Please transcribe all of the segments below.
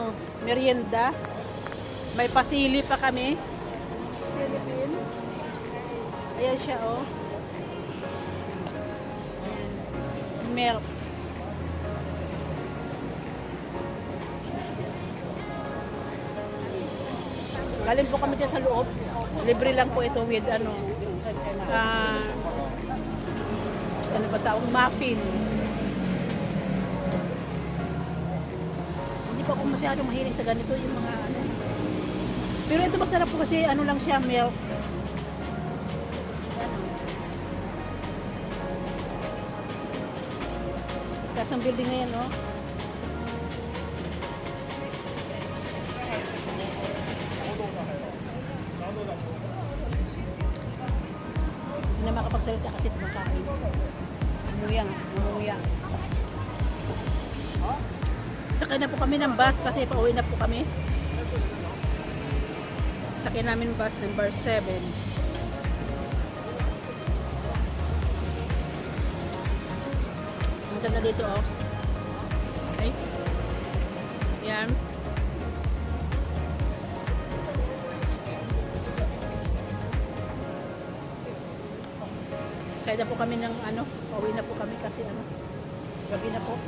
ano, merienda. May pasili pa kami. Silipin. Ayan siya, oh. Milk. Galing po kami dyan sa loob. Libre lang po ito with ano, ah, ano ba taong muffin. Pa ako masyadong mahilig sa ganito yung mga ano. Pero ito masarap po kasi ano lang siya, milk. Taas ng building na yan, no? Hindi na makapagsalita kasi kumakain. Umuya nga, umuya. Sakay na po kami ng bus kasi pauwi na po kami. Sakay namin bus number 7. Ang ganda dito oh. Okay. Yan. Sakay na po kami ng ano, pauwi na po kami kasi ano, gabi na po.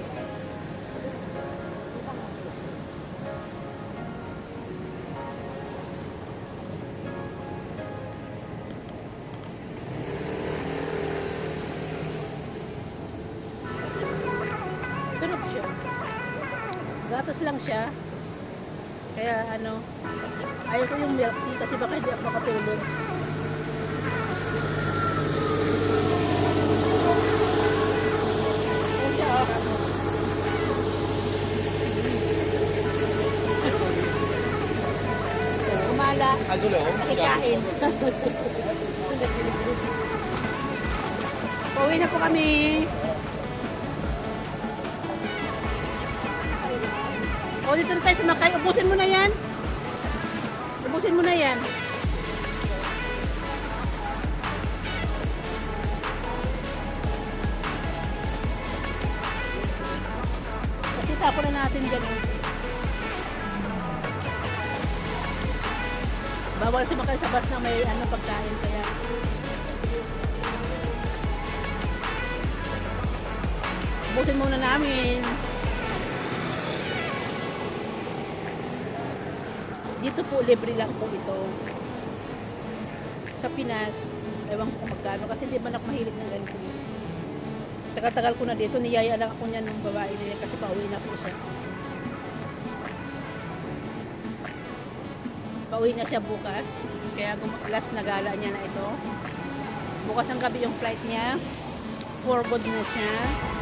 Gatas lang siya. Kaya ano, ayaw ko yung milk tea kasi baka hindi ako makatulog. Ayan siya, oh. Kumala. Kasi kain. Pauwi na po kami. O, dito na tayo sumakay. Ubusin mo na yan. Ubusin mo na yan. Kasi tapon na natin dyan. eh. Bawal sumakay sa bus na may ano pagkain kaya Ubusin muna namin. Dito po libre lang po ito. Sa Pinas, ewan ko kung magkano kasi hindi man ako mahilig ng ganito. Tagal-tagal ko na dito, niyaya lang ako niya ng babae na yan kasi pauwi na po siya. Pauwi na siya bukas. Kaya last na gala niya na ito. Bukas ang gabi yung flight niya. For good na siya.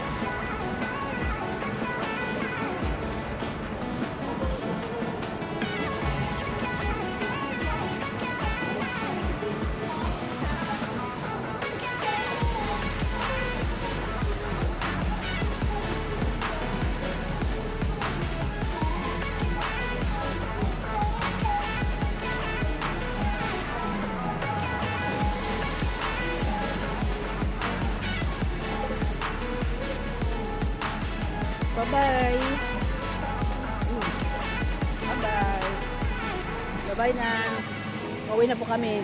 Bye-bye. Bye-bye. Bye-bye na. Pauwi na po kami.